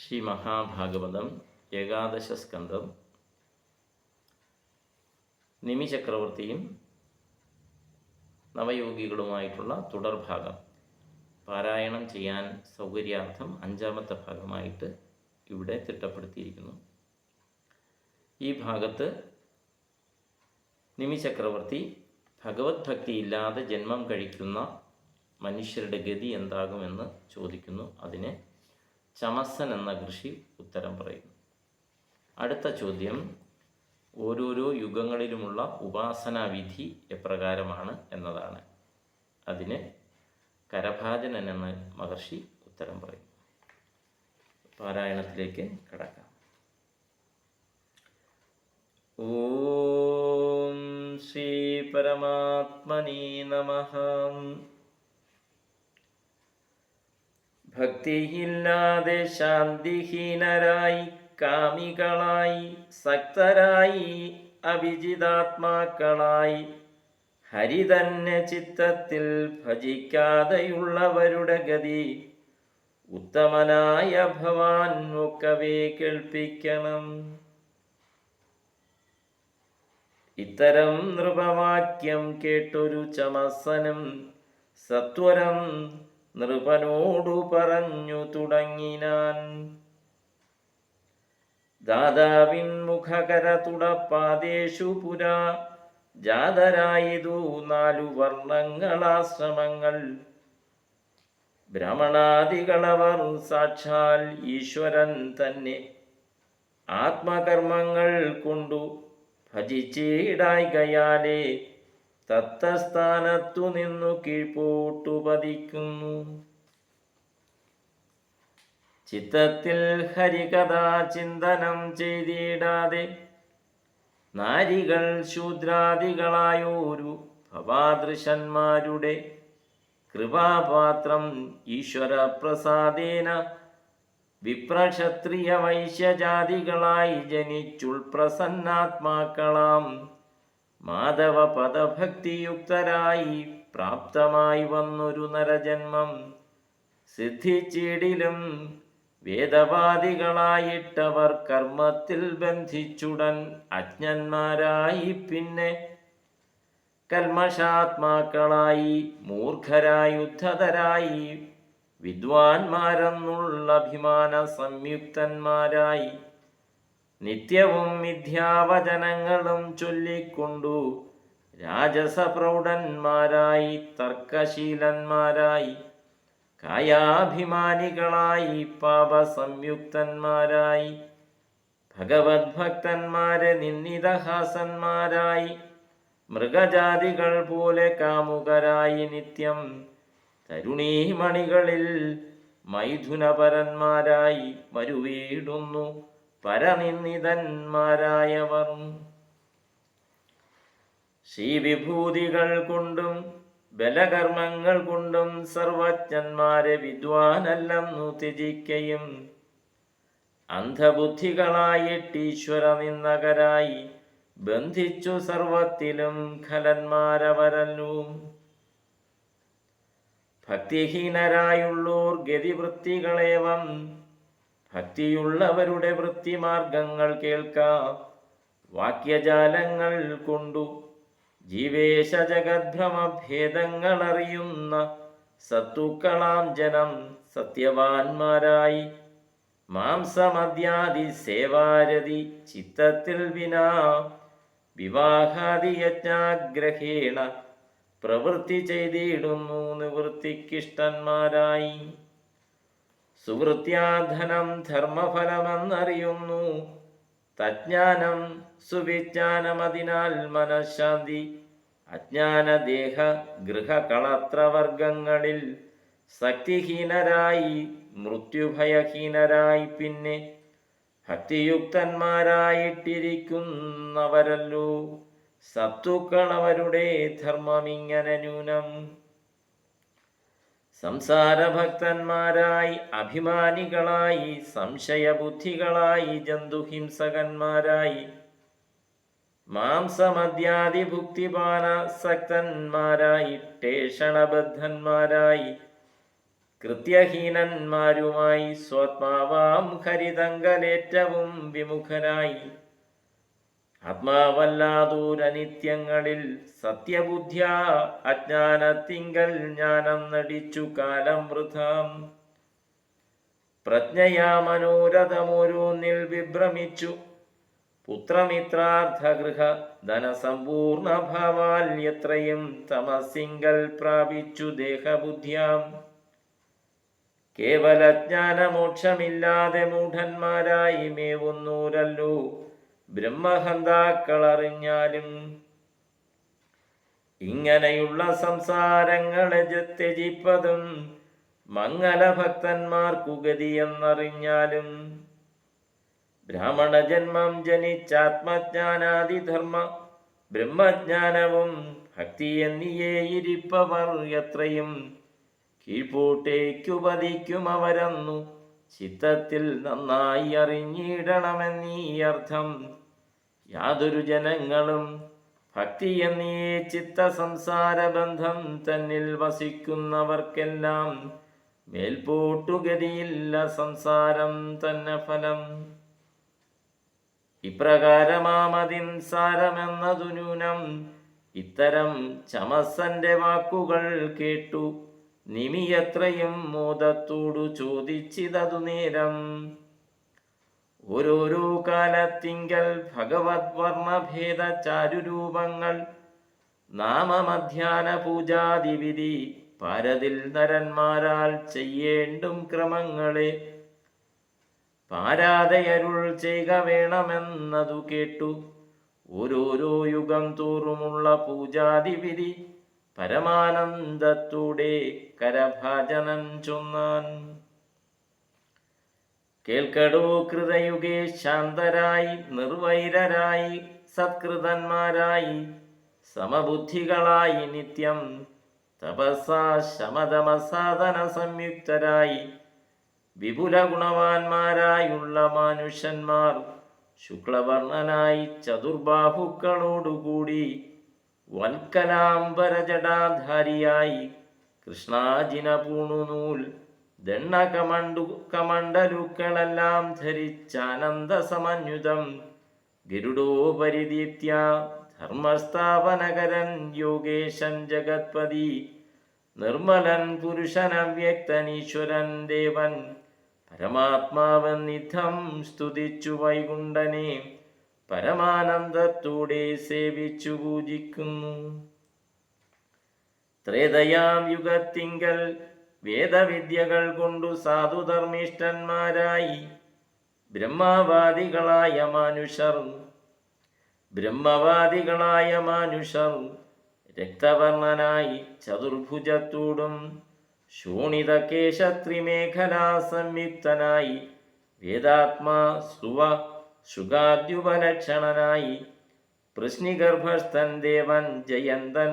ശ്രീ മഹാഭാഗവതം ഏകാദശ സ്കന്ധം നിമി ചക്രവർത്തിയും നവയോഗികളുമായിട്ടുള്ള തുടർഭാഗം. പാരായണം ചെയ്യാൻ സൗകര്യാർത്ഥം അഞ്ചാമത്തെ ഭാഗമായിട്ട് ഇവിടെ തിട്ടപ്പെടുത്തിയിരിക്കുന്നു. ഈ ഭാഗത്ത് നിമി ചക്രവർത്തി ഭഗവത് ഭക്തി ഇല്ലാതെ ജന്മം കഴിക്കുന്ന മനുഷ്യരുടെ ഗതി എന്താകുമെന്ന് ചോദിക്കുന്നു. അതിന് ചമസൻ എന്ന കൃഷി ഉത്തരം പറയുന്നു. അടുത്ത ചോദ്യം ഓരോരോ യുഗങ്ങളിലുമുള്ള ഉപാസനാവിധി എപ്രകാരമാണ് എന്നതാണ്. അതിന് കരഭാജനൻ എന്ന മഹർഷി ഉത്തരം പറയും പാരായണത്തിലേക്ക് കടക്കാം. ഓം ശ്രീ പരമാത്മനീ നമഃ. ഭക്തിയില്ലാതെ ശാന്തിഹീനരായി കാമികളായി സക്തരായി അഭിജിതാത്മാക്കളായി ഹരി തന്നെ ചിത്തത്തിൽ ഭജിക്കാതെയുള്ളവരുടെ ഗതി ഉത്തമനായ ഭവാൻ ഒക്കവേ കേൾപ്പിക്കണം. ഇത്തരം നൃപവാക്യം കേട്ടൊരു ചമസനും സത്വരം നൃപനോടു പറഞ്ഞു തുടങ്ങിനാൻ. ദാതാവിൻ മുഖകര തുടപ്പാദേശു പുരാ. ജാതരായതു നാലു വർണങ്ങളാശ്രമങ്ങൾ. ഭ്രമണാദികളവർ സാക്ഷാൽ ഈശ്വരൻ തന്നെ. ആത്മകർമ്മങ്ങൾ കൊണ്ടു ഭജിച്ചിടായികയാലേ തത്തസ്ഥാനത്തു നിന്നു കീഴ്പോട്ടു പതിക്കുന്നു. ചിത്തത്തിൽ ഹരികഥാ ചിന്തനം ചെയ്തിടാതെ നാരികൾ ശൂദ്രാദികളായോരു ഭവാദൃശന്മാരുടെ കൃപാപാത്രം ഈശ്വരപ്രസാദേന വിപ്രക്ഷത്രിയ വൈശ്യജാതികളായി ജനിച്ചുൾ പ്രസന്നാത്മാക്കളാം മാധവ പദഭക്തിയുക്തരായി പ്രാപ്തമായി വന്നൊരു നരജന്മം. സിദ്ധിച്ചിടിലും വേദവാദികളായിട്ടവർ കർമ്മത്തിൽ ബന്ധിച്ചുടൻ അജ്ഞന്മാരായി പിന്നെ കൽമഷാത്മാക്കളായി മൂർഖരായി ഉദ്ധതരായി വിദ്വാൻമാരെന്നുള്ള അഭിമാന സംയുക്തന്മാരായി നിത്യവും മിഥ്യാവചനങ്ങളും ചൊല്ലിക്കൊണ്ടു രാജസപ്രൗഢന്മാരായി തർക്കശീലന്മാരായി കായാഭിമാനികളായി പാപസംയുക്തന്മാരായി ഭഗവത് ഭക്തന്മാരെ നിന്ദിതഹാസന്മാരായി മൃഗജാതികൾ പോലെ കാമുകരായി നിത്യം തരുണീമണികളിൽ മൈഥുനപരന്മാരായി മരുവീടുന്നു പരനിന്ദിതന്മാരായവർ. ശ്രീവിഭൂതികൾ കൊണ്ടും ബലകർമ്മങ്ങൾ കൊണ്ടും സർവജ്ഞന്മാരെ വിദ്വാനല്ലെന്നു ത്യജിക്കയും അന്ധബുദ്ധികളായിട്ടീശ്വര നിന്നകരായി ബന്ധിച്ചു സർവത്തിലും ഖലന്മാരവരല്ലു. ഭക്തിഹീനരായുള്ളോർ ഗതിവൃത്തികളേവം ഭക്തിയുള്ളവരുടെ വൃത്തിമാർഗങ്ങൾ കേൾക്കാം. വാക്യജാലങ്ങൾ കൊണ്ടു ജീവേശ ജഗദ്ഭ്രമഭേദങ്ങൾ അറിയുന്ന സത്തുക്കളാം ജനം സത്യവാൻമാരായി. മാംസമദ്യാദി സേവാരതി ചിത്തത്തിൽ വിനാ വിവാഹാദി യജ്ഞാഗ്രഹേണ പ്രവൃത്തി ചെയ്തിടുന്നു നിവൃത്തിക്കിഷ്ടന്മാരായി. സുവൃത്യാധനം ധർമ്മഫലമെന്നറിയുന്നു. തജ്ഞാനം സുവിജ്ഞാനമതിനാൽ മനഃശാന്തി. അജ്ഞാനദേഹ ഗൃഹകളത്രവർഗങ്ങളിൽ ശക്തിഹീനരായി മൃത്യുഭയഹീനരായി പിന്നെ ഭക്തിയുക്തന്മാരായിട്ടിരിക്കുന്നവരല്ലോ. സത്തുക്കൾ അവരുടെ ധർമ്മമിങ്ങനെ ന്യൂനം. സംസാരഭക്തന്മാരായി അഭിമാനികളായി സംശയബുദ്ധികളായി ജന്തുഹിംസകന്മാരായി മാംസമദ്യാദി ഭുക്തിപാനാസക്തന്മാരായി ടേഷണബദ്ധന്മാരായി കൃത്യഹീനന്മാരുമായി സ്വാത്മാവാം ഹരിതങ്കലേറ്റവും വിമുഖരായി. ആത്മാവല്ലാതൂരനിത്യങ്ങളിൽ സത്യബുദ്ധ്യ അജ്ഞാനത്തിങ്കൽ ജ്ഞാനം നടിച്ചു കാലം വൃഥാം. പ്രജ്ഞയാ മനോരഥമോരോന്നിൽ വിഭ്രമിച്ചു. പുത്രമിത്രാർത്ഥഗൃഹ ധനസമ്പൂർണ ഭാവാൽ എത്രയും തമസിങ്കൽ പ്രാപിച്ചു ദേഹബുദ്ധ്യാം. കേവല ജ്ഞാനമോക്ഷമില്ലാതെ മൂഢന്മാരായി മേവുന്നൂരല്ലോ. ബ്രഹ്മഹന്താക്കളറിഞ്ഞാലും ഇങ്ങനെയുള്ള സംസാരങ്ങളെ ജത്യജിപ്പതും ത്യജിപ്പതും മംഗലഭക്തന്മാർക്കു ഗതിയെന്നറിഞ്ഞാലും ബ്രാഹ്മണ ജന്മം ജനിച്ചാത്മജ്ഞാനാദിധർമ്മ ബ്രഹ്മജ്ഞാനവും ഭക്തി എന്നിയേ ഇരിപ്പവർ എത്രയും കീഴ്പൂട്ടേക്കുപതിക്കും അവരന്നു ചിത്തത്തിൽ നന്നായി അറിഞ്ഞിടണമെന്നീ അർത്ഥം യാതൊരു ജനങ്ങളും ഭക്തി എന്നീ ചിത്ത സംസാര ബന്ധം തന്നിൽ വസിക്കുന്നവർക്കെല്ലാം മേൽപോട്ടുഗതിയില്ല സംസാരം തന്നെ ഫലം. ഇപ്രകാരമാമതിൻ സാരമെന്നതു ന്യൂനം ഇത്തരം ചമസന്റെ വാക്കുകൾ കേട്ടു നിമിയത്രയും മോദത്തോടു ചോദിച്ചിതതു നേരം ഓരോരോ കാലത്തിങ്കൽ ഭഗവത് വർണഭേദ ചാരുരൂപങ്ങൾ നാമമധ്യാന പൂജാതിവിധി പാരതിൽ നരന്മാരാൽ ചെയ്യേണ്ടും ക്രമങ്ങളെ. പാരാതയരുൾ ചെയ്യുക വേണമെന്നതു കേട്ടു. ഓരോരോ യുഗം തോറുമുള്ള പൂജാതിവിധി പരമാനന്ദത്തോടെ കരഭാജനം ചൊന്നാൻ. കേൾക്കടോ കൃതയുഗേ ശാന്തരായി നിർവൈരരായി സത്കൃതന്മാരായി സമബുദ്ധികളായി നിത്യം തപസാ ശമതമസാധന സംയുക്തരായി വിപുല ഗുണവാന്മാരായുള്ള മനുഷ്യന്മാർ ശുക്ലവർണനായി ചതുർബാഹുക്കളോടുകൂടി വൽക്കലാംബരജടാധാരിയായി കൃഷ്ണാജിന പൂണുനൂൽ ദണ്ണ കമണ്ടു കമണ്ടലുക്കളെല്ലാം ധരിച്ചാനന്ദ സമന്യുതം ഗരുഡോപരിദീപ്യ ധർമ്മസ്ഥാപനകരൻ യോഗേശൻ ജഗത്പതി നിർമ്മലൻ പുരുഷൻ ഈശ്വരൻ ദേവൻ പരമാത്മാവൻ നിധം സ്തുതിച്ചു വൈകുണ്ഠനെ പരമാനന്ദത്തോടെ സേവിച്ചു പൂജിക്കുന്നു. ത്രേതയാം യുഗത്തിങ്കൽ വേദവിദ്യകൾ കൊണ്ടു സാധുധർമ്മിഷ്ഠന്മാരായി. ബ്രഹ്മവാദികളായ മനുഷ്യർ ബ്രഹ്മവാദികളായ മനുഷ്യർ രക്തവർണനായി ചതുർഭുജത്തോടും ശോണിതകേശത്രിമേഖലാ സംയുക്തനായി വേദാത്മാ സുവ ശുഗാദ്യുപലക്ഷണനായി പ്രശ്നിഗർഭസ്ഥൻ ദേവൻ ജയന്തൻ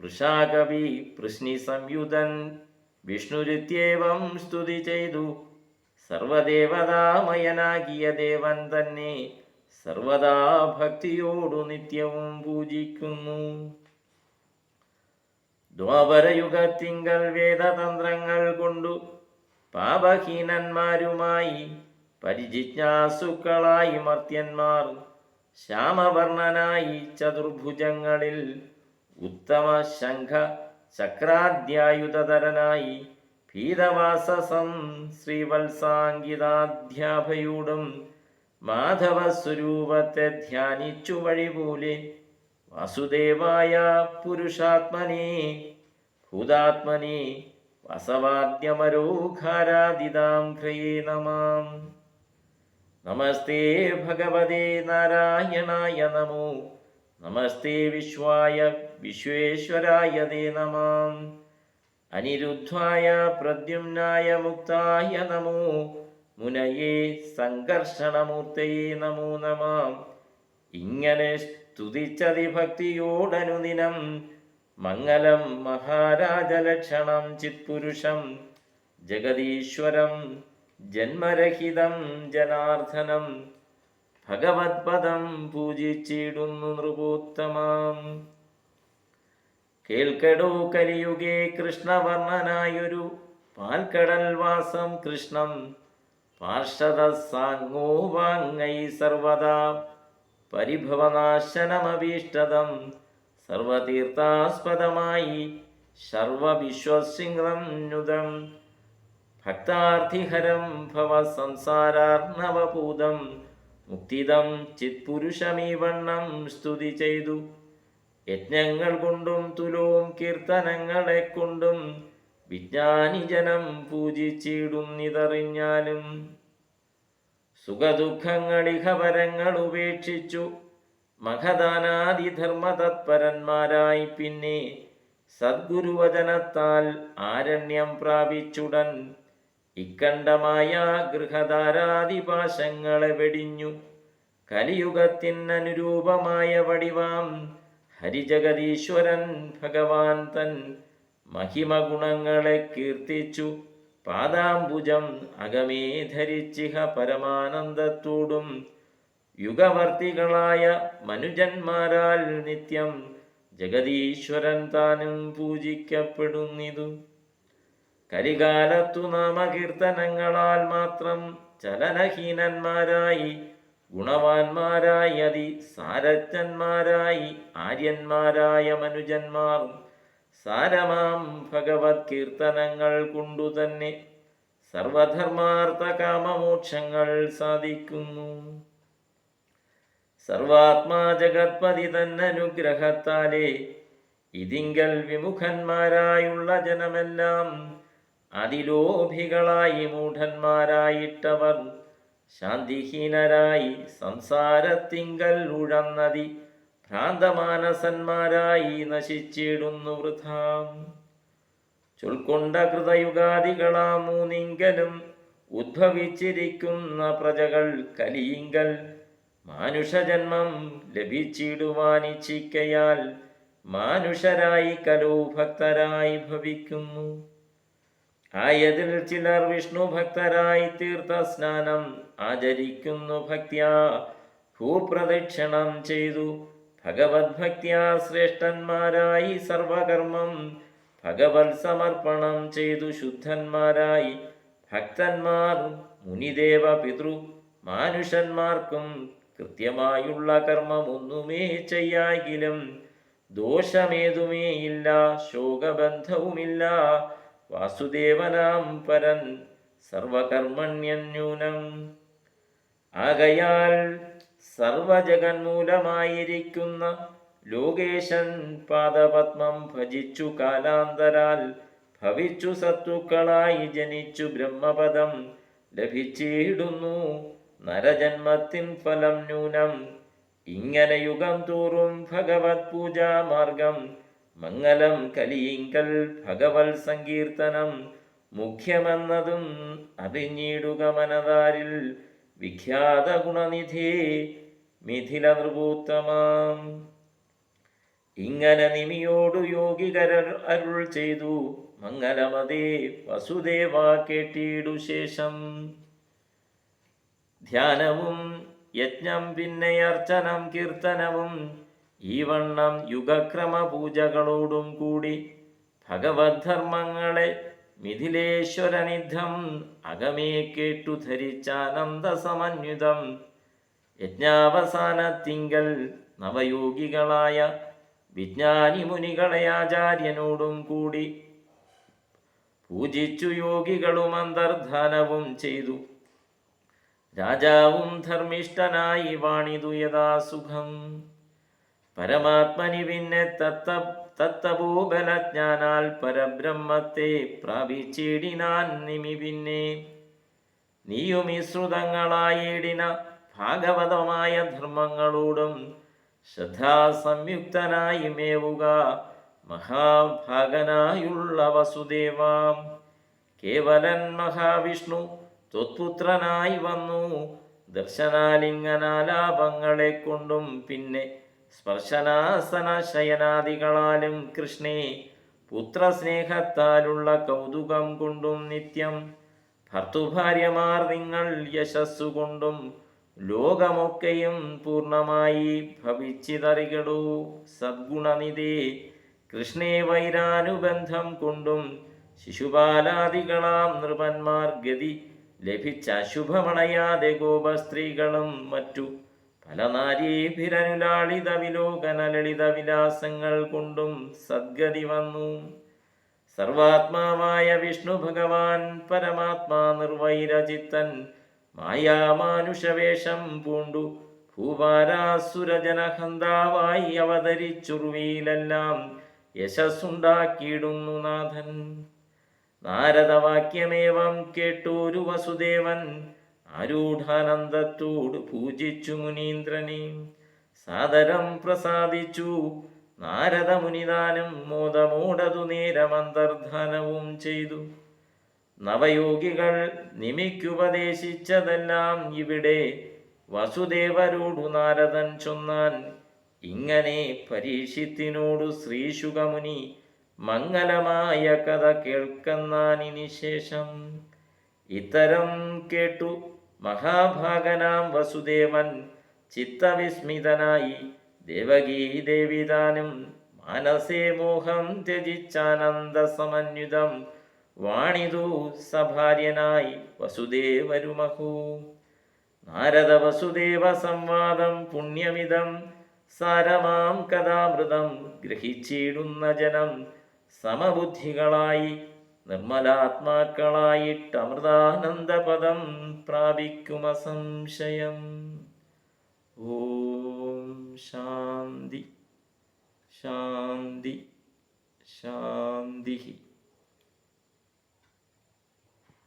വൃഷാകവി പ്രശ്നി സംയുതൻ വിഷ്ണുരുത്യേവം സ്തുതി ചെയ്തു. സർവദേവതാമയനാകിയ ദേവൻ തന്നെ സർവദാ ഭക്തിയോടു നിത്യവും പൂജിക്കുന്നു. ദ്വാപരയുഗത്തിങ്കൽ വേദതന്ത്രങ്ങൾ കൊണ്ടു പാപഹീനന്മാരുമായി പരിജിജ്ഞാസുക്കളായി മർത്യന്മാർ ശ്യാമവർണനായി ചതുർഭുജങ്ങളിൽ ഉത്തമ ശംഖ ചക്രാദ്യായുധധരനായി ഭീതവാസസം ശ്രീവത്സാംഗിതാധ്യാഭയോടും മാധവസ്വരൂപത്തെ ധ്യാനിച്ചു വഴിപോലെ വാസുദേവായ പുരുഷാത്മനെ ഭൂതാത്മനെ വസവാദ്യമരോഘാരാദിതാം ഘ്രയേ നമാം. നമസ്തേ ഭഗവതേ നാരായണായ നമോ. നമസ്തേ വിശ്വായ വിശ്വേശ്വരായ തേ നമാം. അനിരുദ്ധായ പ്രദ്യുമ്നായ മുക്തായ നമോ. മുനയേ സംഘർഷണമൂർത്തയെ നമോ നമാം. ഇങ്ങനെ സ്തുതിച്ചതി ഭക്തിയോടനുദിനം മംഗലം മഹാരാജലക്ഷണം ചിത്പുരുഷം. ജഗദീശ്വരം ജന്മരഹിതം ജനാർദ്ദനം. ഭഗവത്പദം പൂജിച്ചിടുന്നു നൃപോത്തമാം. കേൾക്കടോ കലിയുഗേ കൃഷ്ണവർണനായൊരു പാൽക്കടൽ വാസം കൃഷ്ണം. പാർഷദ സാങ്ങോ വാങ്ങൈ സർവദാ പരിഭവനാശനമഭീഷ്ടതം. സർവതീർത്ഥാസ്പദമായി സർവവിശ്വസിംഗ്രുതം ഭക്താർത്ഥിഹരം ഭവ സംസാരാർണവഭൂതം. മുക്തിദം ചിത്പുരുഷമീവണ്ണം സ്തുതി ചെയ്തു. യജ്ഞങ്ങൾ കൊണ്ടും തുലവും കീർത്തനങ്ങളെ കൊണ്ടും വിജ്ഞാനിജനം പൂജിച്ചിടുന്നിതറിഞ്ഞാലും സുഖദുഃഖങ്ങളിഹപരങ്ങൾ ഉപേക്ഷിച്ചു. മഹദാനാദി ധർമ്മതത്പരന്മാരായി പിന്നെ സദ്ഗുരുവചനത്താൽ ആരണ്യം പ്രാപിച്ചുടൻ ഇക്കണ്ഠമായ ഗൃഹധാരാദിപാശങ്ങളെ വെടിഞ്ഞു. കലിയുഗത്തിനനുരൂപമായ വടിവാം ഹരിജഗതീശ്വരൻ ഭഗവാൻ തൻ മഹിമഗുണങ്ങളെ കീർത്തിച്ചു. പാദാംബുജം അകമേ ധരിച്ചിഹ പരമാനന്ദത്തോടും. യുഗവർത്തികളായ മനുജന്മാരാൽ നിത്യം ജഗതീശ്വരൻ താനും പൂജിക്കപ്പെടുന്നിതു. കരികാലത്തു നാമകീർത്തനങ്ങളാൽ മാത്രം ചലനഹീനന്മാരായി ഗുണവാന്മാരായി അതി സാരജ്ഞന്മാരായി ആര്യന്മാരായ മനുജന്മാർ. സാരമാം ഭഗവത് കീർത്തനങ്ങൾ കൊണ്ടു തന്നെ സർവധർമാർത്ഥ കാമമോക്ഷങ്ങൾ സാധിക്കുന്നു. സർവാത്മാ ജഗത്പതി തന്നനുഗ്രഹത്താലേ ഇതിങ്കൽ വിമുഖന്മാരായുള്ള ജനമെല്ലാം അതിലോഭികളായി മൂഢന്മാരായിട്ടവർ. ശാന്തിഹീനരായി സംസാരത്തിങ്കൽ ഉഴന്നതി ഭ്രാന്തമാനസന്മാരായി നശിച്ചിടുന്നു വൃഥാം. ചുൾക്കൊണ്ട കൃതയുഗാദികളാമൂന്നിങ്കലും ഉദ്ഭവിച്ചിരിക്കുന്ന പ്രജകൾ കലിയിങ്കൽ. മാനുഷജന്മം ലഭിച്ചിടുവാനിച്ഛിക്കയാൽ മാനുഷരായി കലോ ഭക്തരായി ഭവിക്കുന്നു. ആയതിൽ ചിലർ വിഷ്ണു ഭക്തരായി തീർത്ഥ സ്നാനം ആചരിക്കുന്നു ഭക്തിയാ. ഭൂപ്രദക്ഷിണം ചെയ്തു. ഭഗവത് ഭക്തിയാ ശ്രേഷ്ഠന്മാരായി സർവകർമ്മം. ഭഗവത് സമർപ്പണം ചെയ്തു ശുദ്ധന്മാരായി. ഭക്തന്മാർ മുനിദേവ പിതൃ മാനുഷന്മാർക്കും കൃത്യമായുള്ള കർമ്മമൊന്നുമേ ചെയ്യാകിലും ദോഷമേതുമേ ഇല്ല ശോകബന്ധവുമില്ല. വാസുദേവനാം പരൻ സർവകർമ്മണ്യന്യൂനം. ആകയാൽ സർവജഗന്മൂലമായിരിക്കുന്ന ലോകേശൻ പാദപത്മം ഭജിച്ചു കാലാന്തരാൽ ഭവിച്ചു സത്തുക്കളായി ജനിച്ചു ബ്രഹ്മപദം ലഭിച്ചിടുന്നു നരജന്മത്തിൻ ഫലം ന്യൂനം. ഇങ്ങനെ യുഗം തോറും ഭഗവത് പൂജാമാർഗം മംഗലം കലിയിങ്കൽ ഭഗവത് സങ്കീർത്തനം മുഖ്യമെന്നതും അറിഞ്ഞിടുക മനതാരിൽ വിഖ്യാത ഗുണനിധി മിഥില നൃപൂത്തമാം ഇങ്ങനെ നിമിയോടു യോഗികര അരുൾ ചെയ്തു മംഗലമതേ വസുദേവ കേട്ടിടു ശേഷം. ധ്യാനവും യജ്ഞം പിന്നെ അർച്ചനം കീർത്തനവും ഈ വണ്ണം യുഗക്രമ പൂജകളോടും കൂടി ഭഗവത് ധർമ്മങ്ങളെ മിഥിലേശ്വരനിധം അകമേ കേട്ടു ധരിച്ചാനന്ദ സമന്വിതം യജ്ഞാവസാനത്തിങ്കൽ നവയോഗികളായ വിജ്ഞാനി മുനികളെ ആചാര്യനോടും കൂടി പൂജിച്ചു യോഗികളും അന്തർധാനവും ചെയ്തു. രാജാവും ധർമ്മിഷ്ഠനായി വാണിതു യഥാസുഖം. പരമാത്മനി പിന്നെ തത്ത തത്തഭൂബലജ്ഞാനാൽ പരബ്രഹ്മത്തെ പ്രാപിച്ചിടിനാൻ നിമി പിന്നെ. ശ്രുതങ്ങളായിടിന ഭാഗവതമായ ധർമ്മങ്ങളോടും ശ്രദ്ധാസംയുക്തനായി മേവുക മഹാഭാഗനായുള്ള വസുദേവാം. കേവലൻ മഹാവിഷ്ണു ത്വത്പുത്രനായി വന്നു. ദർശനാലിംഗനാലാപങ്ങളെ കൊണ്ടും പിന്നെ സ്പർശനാസന ശയനാദികളാലും കൃഷ്ണേ പുത്രസ്നേഹത്താലുള്ള കൗതുകം കൊണ്ടും നിത്യം. ഭർത്തുഭാര്യമാർ നിങ്ങൾ യശസ്സുകൊണ്ടും ലോകമൊക്കെയും പൂർണമായി ഭവിച്ചിതറികടൂ. സദ്ഗുണനിധേ കൃഷ്ണേ വൈരാനുബന്ധം കൊണ്ടും ശിശുപാലാദികളാം നൃപന്മാർ ഗതി ലഭിച്ച അശുഭമണയാതെ ഗോപസ്ത്രീകളും മറ്റു പല നാരീഭിരനുലാളിത വിലോകന ലളിത വിലാസങ്ങൾ കൊണ്ടും സദ്ഗതി വന്നു. സർവാത്മാവായ വിഷ്ണു ഭഗവാൻ പരമാത്മാ നിർവൈരചിത്തൻ മായാമാനുഷവേഷം പൂണ്ടു. ഭൂപാരാസുരജനഹന്താവായി അവതരിച്ചുറുവിയിലെല്ലാം യശസ്സുണ്ടാക്കിയിടുന്നു നാഥൻ. നാരദവാക്യമേവം കേട്ടൂരു വസുദേവൻ. ആരൂഢാനന്ദത്തോട് പൂജിച്ചു മുനീന്ദ്രനെ. സാദരം പ്രസാദിച്ചു. നാരദ മുനിദാനം മോദമോടതു നേരമന്തർധാനവും ചെയ്തു. നവയോഗികൾ നിമിക്കുപദേശിച്ചതെല്ലാം ഇവിടെ വസുദേവരോടു നാരദൻ ചൊന്നാൻ ഇങ്ങനെ പരീക്ഷിത്തിനോടു ശ്രീശുഖമുനി മംഗലമായ കഥ കേൾക്കുന്നാനിനി ശേഷം. ഇത്തരം കേട്ടു മഹാഭാഗനാം വസുദേവൻ ചിത്തവിസ്മിതനായി ദേവകീ ദേവിതാനും മാനസേ മോഹം ത്യജിച്ചാനന്ദസമന്യുതം വാണിതു സഭാര്യനായി വസുദേവരുമഹു. നാരദ വസുദേവ സംവാദം പുണ്യമിതം സാരമാം കഥാമൃതം ഗ്രഹിച്ചിടുന്ന ജനം സമബുദ്ധികളായി നിർമ്മലാത്മാക്കളായിട്ട് അമൃതാനന്ദപദം പ്രാപിക്കുമ സംശയം ഓം ശാന്തി ശാന്തി ശാന്തി